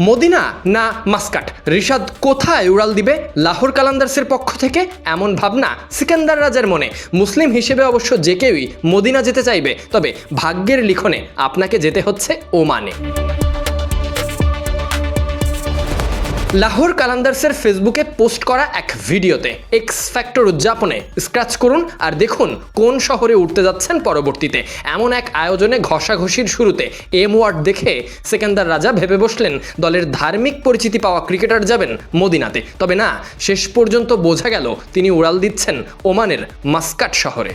Medina না Muscat? Rishad কোথায় উড়াল দিবে? লাহোর কালান্দার্সের পক্ষ থেকে এমন ভাবনা সিকান্দার রাজার মনে। মুসলিম হিসেবে অবশ্য যে কেউই মদিনা যেতে চাইবে তবে ভাগ্যের লিখনে আপনাকে যেতে হচ্ছে ওমানে। লাহোর কালান্দার্সের ফেসবুকে পোস্ট করা এক ভিডিওতে এক্স ফ্যাক্টর উদযাপনে স্ক্র্যাচ করুন আর দেখুন কোন শহরে উঠতে যাচ্ছেন পরবর্তীতে। এমন এক আয়োজনে ঘষাঘষির শুরুতে এম ওয়ার্ড দেখে সেকেন্দার রাজা ভেবে বসলেন, দলের ধার্মিক পরিচিতি পাওয়া ক্রিকেটার যাবেন মদিনাতে। তবে না, শেষ পর্যন্ত বোঝা গেল তিনি উড়াল দিচ্ছেন ওমানের মাস্কাট শহরে।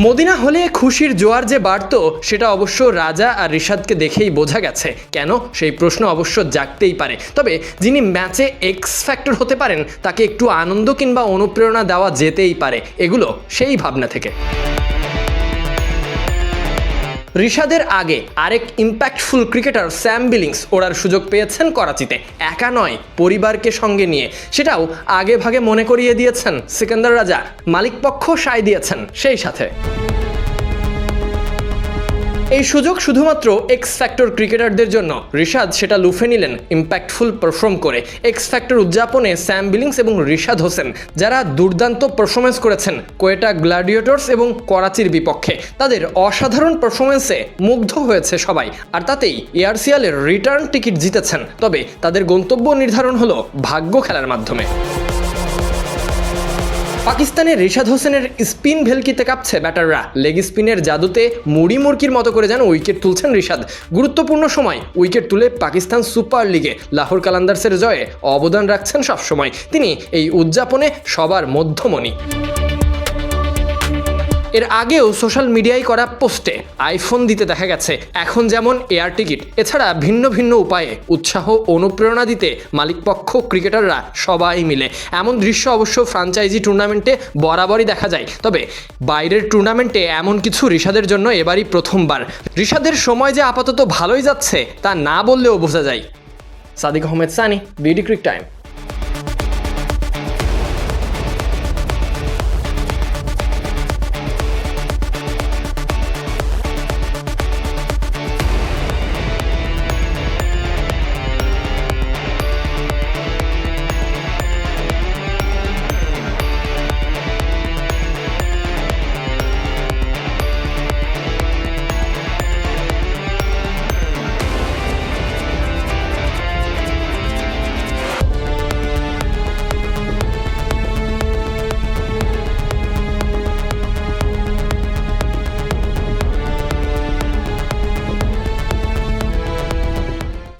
মদিনা হলে খুশির জোয়ার যে বাড়ত, সেটা অবশ্য রাজা আর রিশাদকে দেখেই বোঝা গেছে। কেন? সেই প্রশ্ন অবশ্য জাগতেই পারে। তবে যিনি ম্যাচে এক্স ফ্যাক্টর হতে পারেন, তাকে একটু আনন্দ কিংবা অনুপ্রেরণা দেওয়া যেতেই পারে। এগুলো সেই ভাবনা থেকে। ঋষাদের আগে আরেক ইম্প্যাক্টফুল ক্রিকেটার স্যাম বিলিংস ওড়ার সুযোগ পেয়েছেন করাচিতে। একা নয়, পরিবারকে সঙ্গে নিয়ে। সেটাও আগে ভাগে মনে করিয়ে দিয়েছেন সিকান্দার রাজা। মালিকপক্ষ সায় দিয়েছেন সেই সাথে। এই সুযোগ শুধুমাত্র এক্স ফ্যাক্টর ক্রিকেটারদের জন্য। ঋষাদ সেটা লুফে নিলেন ইম্প্যাক্টফুল পারফর্ম করে। এক্স ফ্যাক্টর উদযাপনে স্যাম বিলিংস এবং ঋষাদ হোসেন, যারা দুর্দান্ত পারফরমেন্স করেছেন, কোয়েটা গ্ল্যাডিয়েটর্স এবং করাচির বিপক্ষে। তাদের অসাধারণ পারফরমেন্সে মুগ্ধ হয়েছে সবাই, আর তাতেই এয়ারসিয়ালের রিটার্ন টিকিট জিতেছেন। তবে তাদের গন্তব্য নির্ধারণ হলো ভাগ্য খেলার মাধ্যমে। পাকিস্তানের রিশাদ হোসেনের স্পিন ভেলকিতে কাঁপছে ব্যাটাররা। লেগ স্পিনের জাদুতে মুড়ি মুরকির মতো করে যেন উইকেট তুলছেন রিশাদ। গুরুত্বপূর্ণ সময়, উইকেট তুলে পাকিস্তান সুপার লিগে লাহোর কালান্দার্সের জয়ে অবদান রাখছেন সবসময়। তিনি এই উদযাপনে সবার মধ্যমণি। এর আগেও সোশ্যাল মিডিয়ায় করা পোস্টে আইফোন দিতে দেখা গেছে। এখন যেমন এয়ার টিকিট, এছাড়া ভিন্ন ভিন্ন উপায়ে উৎসাহ অনুপ্রেরণা দিতে মালিকপক্ষ, ক্রিকেটাররা সবাই মিলে। এমন দৃশ্য অবশ্য ফ্রাঞ্চাইজি টুর্নামেন্টে বরাবরই দেখা যায়। তবে বাইরের টুর্নামেন্টে এমন কিছু ঋষাদের জন্য এবারই প্রথমবার। ঋষাদের সময় যে আপাতত ভালোই যাচ্ছে, তা না বললেও বোঝা যায়। Sadiq Ahmed Sunny, BD Cric Time.